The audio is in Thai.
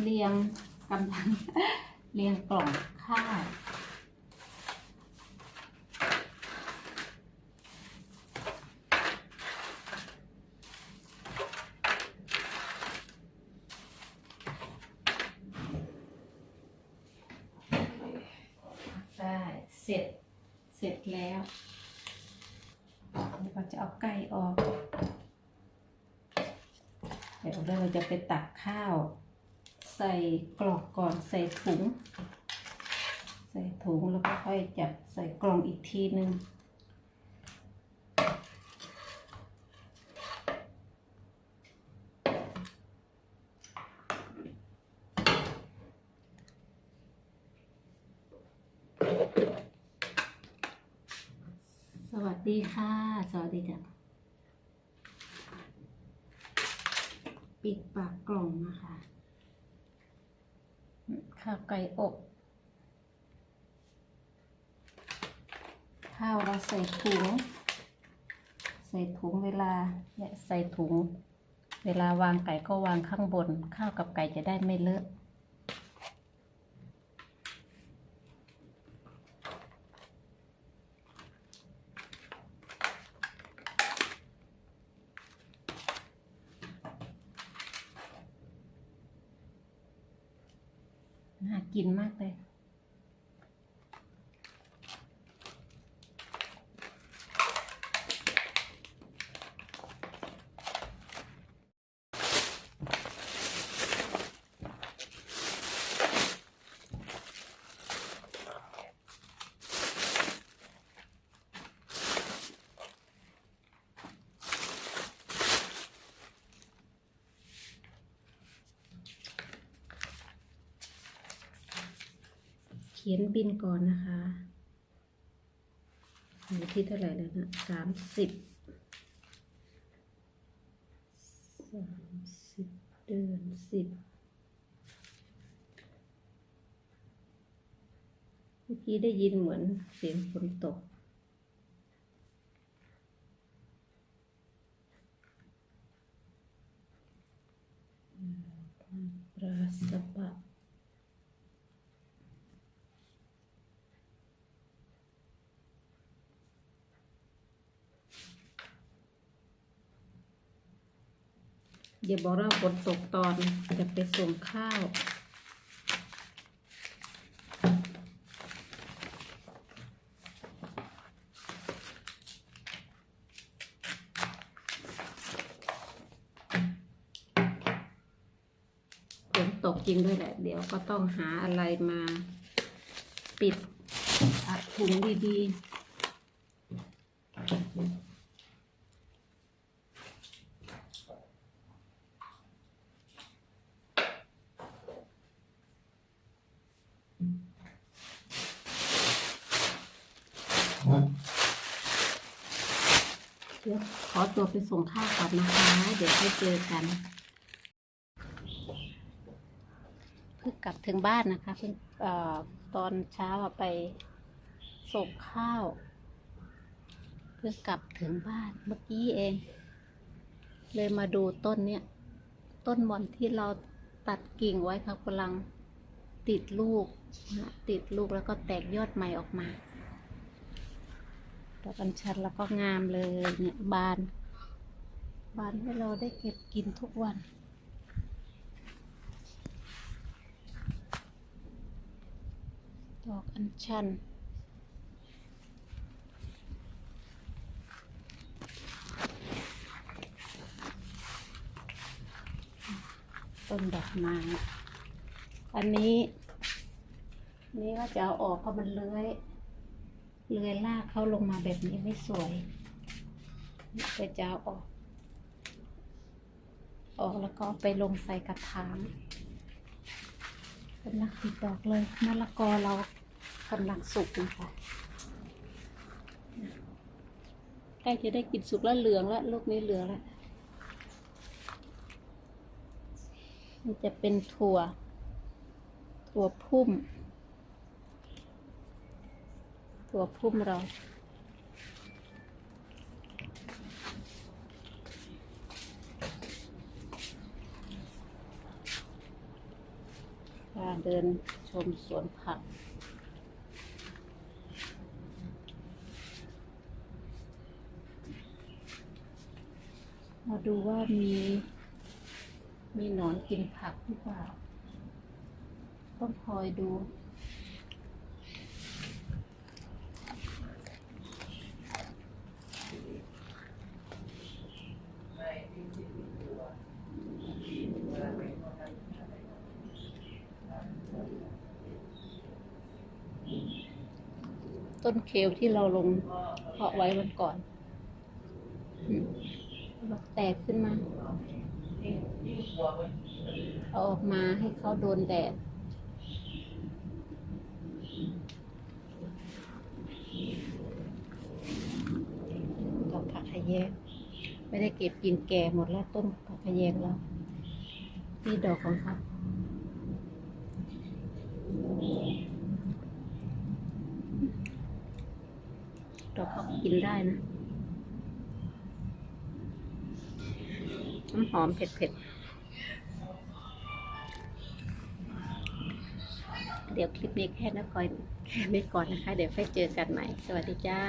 เรียงกำลังเรียงกล่องข้าวได้เสร็จเสร็จแล้วแล้วก็จะเอาไก่ออก เดี๋ยวเราจะไปตักข้าว ใส่กล่องก่อนใส่ถุง ใส่ถุงแล้วก็ค่อยจับใส่กล่องอีกทีหนึ่งสวัสดีค่ะ สวัสดีจ้ะปิดปากกล่องนะคะ ข้าวไก่อบ ข้าวเราใส่ถุง ใส่ถุงเวลาเนี่ยใส่ถุง เวลาวางไก่ก็วางข้างบน ข้าวกับไก่จะได้ไม่เลอะ กินมากเลย ขียนบินก่อนนะคะอยู่ที่เท่าไหร่แล้วนะสามสิบสามสิบเดือนสิบเมื่อกี้ได้ยินเหมือนเสียงฝนตกปราสบะ อย่าบอกว่าฝนตกตอนจะไปส่งข้าวฝนตกจริงด้วยแหละ เดี๋ยวก็ต้องหาอะไรมา ปิดอัดถุงดีๆ เดี๋ยวขอตัวไปส่งข้าวก่อนนะคะ เดี๋ยวค่อยเจอกันเพิ่งกลับถึงบ้านนะคะเพิ่งตอนเช้าไปส่งข้าว เพิ่งกลับถึงบ้านเมื่อกี้เอง เลยมาดูต้นเนี้ยต้นมอนที่เราตัดกิ่งไว้ค่ะกำลังติดลูกนะติดลูกแล้วก็แตกยอดใหม่ออกมา ดอกอัญชันแล้วก็งามเลยเนี่ยบาน บานให้เราได้เก็บกินทุกวัน ดอกอัญชันต้นดอกไม้อันนี้ นี่ก็จะเอาออกเพราะมันเลื้อย เลือยลากเขาลงมาแบบนี้ไม่สวยก็จะเอาออก ออกแล้วก็ไปลงใส่กระถางกำลังติดดอกเลยมะละกอเรากำลังสุกนะคะใกล้จะได้กินสุกแล้วเหลืองแล้วลูกนี้เหลืองแล้วมันจะเป็นถั่ว ถั่วพุ่ม ถั่วพุ่มเราตาเดินชมสวนผักมาดูว่ามี มีหนอนกินผักหรือเปล่า ต้องคอยดู ต้นเคลที่เราลงเพาะไว้วันก่อนอืมแตกขึ้นมาเอาออกมาให้เขาโดนแดดดอกผักขะแยงไม่ได้เก็บกินแก่หมดแล้วต้นผักขะแยงแล้วนี่ดอกของเขา ดอกเขากินได้นะน้ำหอมเผ็ดเผ็ดเดี๋ยวคลิปนี้แค่นะก่อนแค่นี้ก่อนนะคะ เดี๋ยวไปเจอกันใหม่ สวัสดีจ้า